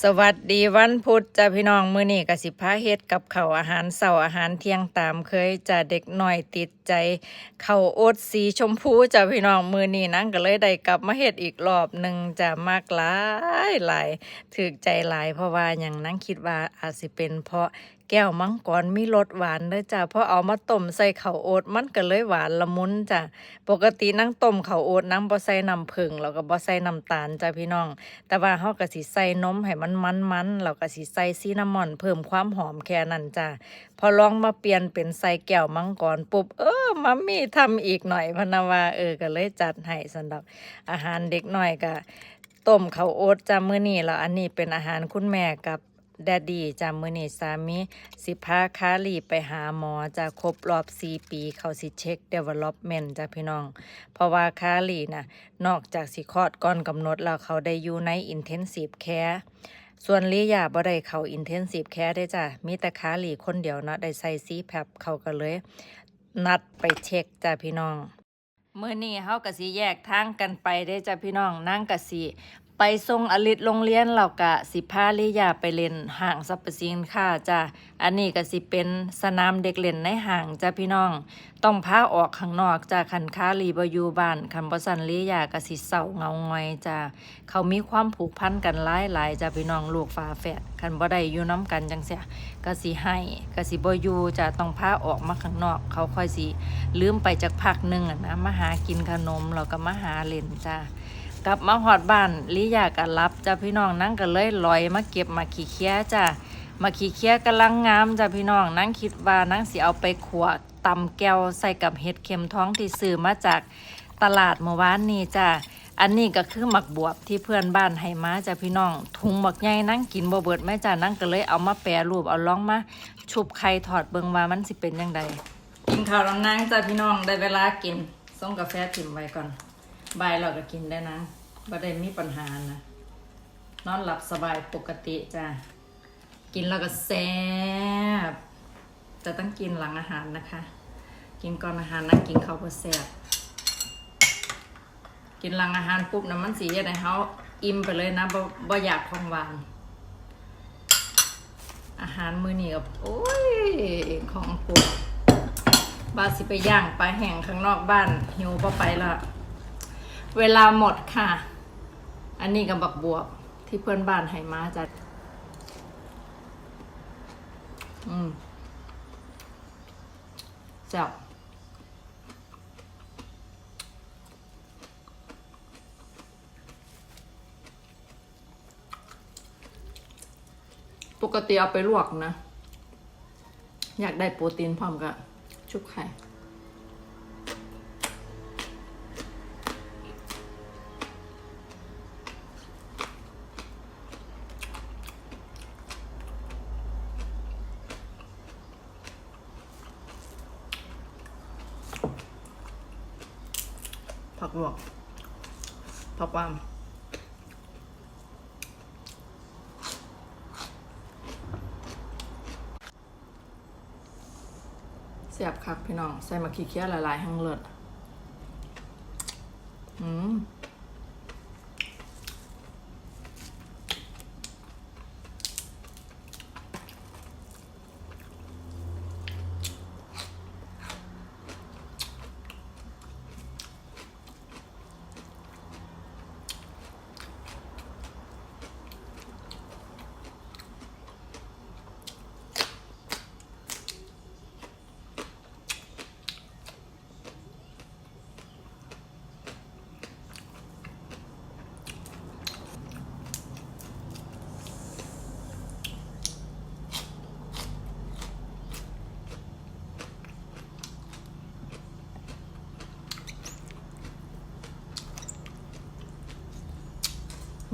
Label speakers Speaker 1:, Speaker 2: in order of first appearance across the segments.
Speaker 1: สวัสดีวันพุธจ้าพี่น้องมื้อนี้กสิพาเฮ็ดกับข้าวอาหารเสาอาหารเที่ยงตามเคยจ้าเด็กหน่อยติดใจเข้าโอ๊ตสีชมพูจ้าพี่น้องมื้อนี้นั่งก็เลยได้กลับมาเฮ็ดอีกรอบหนึ่งจ้ามากหลายหลายถึกใจหลายเพราะว่าอยังนั่งคิดว่าอาจสิเป็นเพราะ แก้วมังกรมีรสหวานเด้อจ้าเพราะเอามาต้มใส่ข้าวโอ๊ตมันก็เลยหวานละมุนจ้าปกตินั่งต้มข้าวโอ๊ตนั่งบ่ใส่น้ำผึ้งแล้วก็บ่ใส่น้ำตาลจ้าพี่น้อง แต่ว่าเฮาก็สิใส่นมให้มันมันๆแล้วก็สิใส่ซีนามอนเพิ่มความหอมแค่นั้นจ้าพอลองมาเปลี่ยนเป็นใส่แก้วมังกรปุ๊บเออมัมมี่ทำอีกหน่อยพนะว่าเออก็เลยจัดให้สำหรับอาหารเด็กหน้อยก็ต้มข้าวโอ๊ตจ้ามื้อนี้แล้วอันนี้เป็นอาหารคุณแม่กับ แดดดีจ้ามือนีสามีสิพาคาลีไปหาหมอจะครบรอบ4ปีเขาสิเช็ค development จ้าพี่น้อง เพราะว่าคาลีน่ะนอกจากสิคลอดก่อนกำหนดแล้วเขาได้อยู่ใน intensive care ส่วนลียาบ่ได้เข้า intensive care ได้จ้ะมีแต่คาลีคนเดียวเนาะได้ใส่ซีแพบเขาก็เลย นัดไปเช็คจ้ะพี่น้องมื้อนี้เฮาก็สิแยกทางกันไปได้จ้ะพี่น้องนั่งก็สิ ไปส่งอลิตโรงเรียนแล้วก็สิพาลียาไปเล่นห้างสรรพสินค้าจ้ะอันนี้ก็สิเป็นสนามเด็กเล่นในห้างจ้ะพี่น้อง ต้องพาออกข้างนอกจ้ะคันค้าลีบอยู่บ้านคันบ่ซันลียาก็สิเศร้าเงางอยจ้ะเขามีความผูกพันกันหลายๆจ้ะพี่น้องลูกฝาแฝดคันบ่ได้อยู่น้กันจังซี่ก็สิให้ก็สิบ่อยู่จ้ะต้องพาออกมาข้างนอก เขาค่อยสิลืมไปจากพักหนึงอะนะมาหากินขนมแล้วก็มาหาเล่นจ้ะ กลับมาหอดบ้านลิยากันรับจ้าพี่น้องนั่งกันเลยลอยมาเก็บมาขี้เคี้ยจ้ามาขี้เคี้ยกำลังงามจ้าพี่น้องนั่งคิดว่านั่งสิเอาไปขวดตำแก้วใส่กับเห็ดเข็มท้องที่ซื้อมาจากตลาดเมื่อวานนี้จ้าอันนี้ก็คือหมักบวบที่เพื่อนบ้านให้มาจ้าพี่น้องถุงหมักใหญ่นั่งกินบ่เบิดแม่จ้านั่งก็เลยเอามาแปรรูปเอาล่องมาชุบไข่ถอดเบิงว่ามันสิเป็นยังไงกินข้าวลำนางจ้าพี่น้องได้เวลากินส่งกาแฟถิ่มไว้ก่อนบายเราก็กินได้นะ บ่ได้มีปัญหานะ นอนหลับสบายปกติจ้ะ กินแล้วก็แซ่บจะต้องกินหลังอาหารนะคะ กินก่อนอาหารนั่งกินข้าวพอแซ่บกินหลังอาหารปุ๊บน้ำมันสีอะไรเขาอิ่มไปเลยนะบ่บ่อยากของหวาน อาหารมื้อนี้กับโอ้ยของปวดบาสิไปย่างปลาแห้งข้างนอกบ้านหิวพอไปละเวลาหมดค่ะ อันนี้กับบักบวบที่เพื่อนบ้านให้มาจัดอืมแซ่บปกติเอาไปลวกนะ อยากได้โปรตีนพร้อมกับชุบไข่ ลวกผักหวาเสียบครับพี่น้อง ใส่มะขีเคี้ยวหลายหั่งเลิศอืม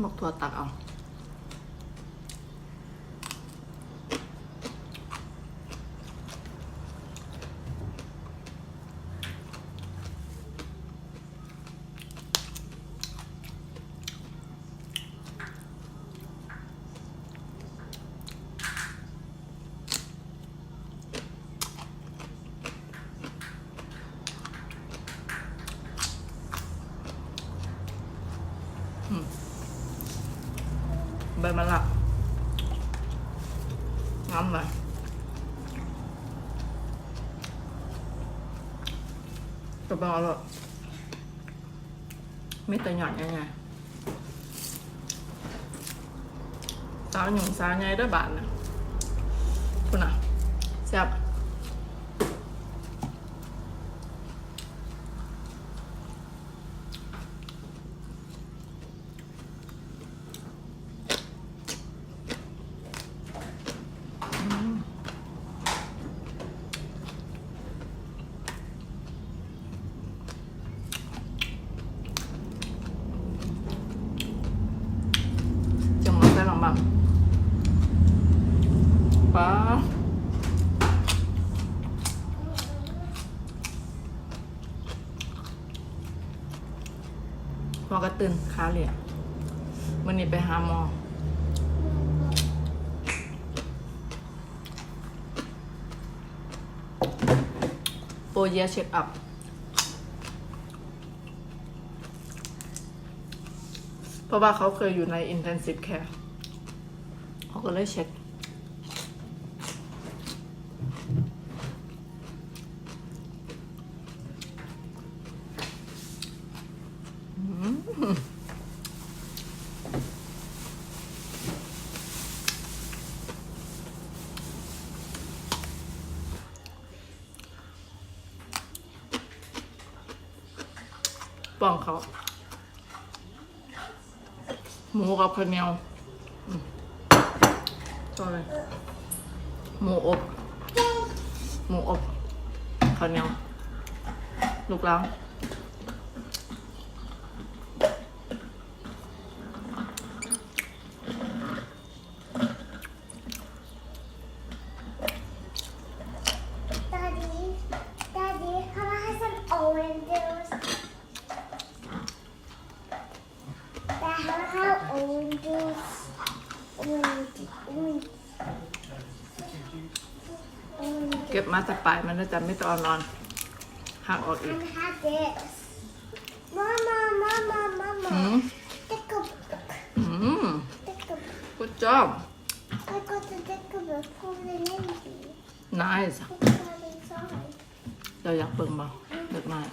Speaker 1: หมกถั่วตักเอา อ น้ำเลย กระเป๋าเลยไม่แต่หย่อนยังไงสาวหยุ่มสาวไงได้วยบาทนะคุณอะแซ่บจังหวะได้ลองบ้างป้า พอกระตื่นขาเหลี่ยวันนี้ไปหาหมอโปรเยเช็คอัพเพราะว่าเขาเคยอยู่ใน intensive care เขาก็เลยเช็ค ป้องเขา หมูกับข้าวเหนียวอืมต่อเลยหมูอบ หมูอบข้าวเหนียวลูกแล้ว
Speaker 2: Daddy, Dad, can I have oranges? Orange, orange. Orange.
Speaker 1: เก็บมาแต่ปลายมันน่าจะไม่ตอนนอนหักออกอีก
Speaker 2: And have this. Mama, Mama,
Speaker 1: อืม
Speaker 2: Mama. Take a book.
Speaker 1: อืม
Speaker 2: Take a book.
Speaker 1: good job
Speaker 2: I got to take a book for the lady.
Speaker 1: nice
Speaker 2: Look at inside.
Speaker 1: เราอยากเบิ่งบ่เด็กน้อย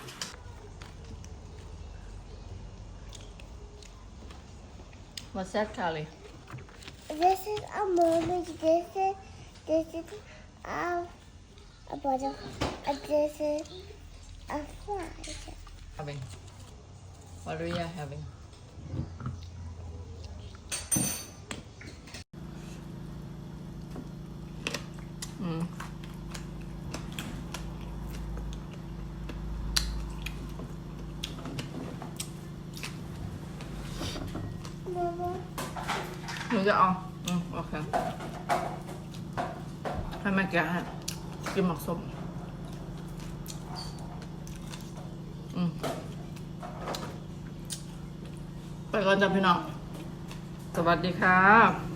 Speaker 1: What's that Charlie
Speaker 2: This is a moment. This is this is a a butterfly. This is a fly.
Speaker 1: having what are you having จะเอาอืมโอเคให้แม่แกะให้กินหมักส้มอืมไปก่อนจ้ะพี่น้อง สวัสดีครับ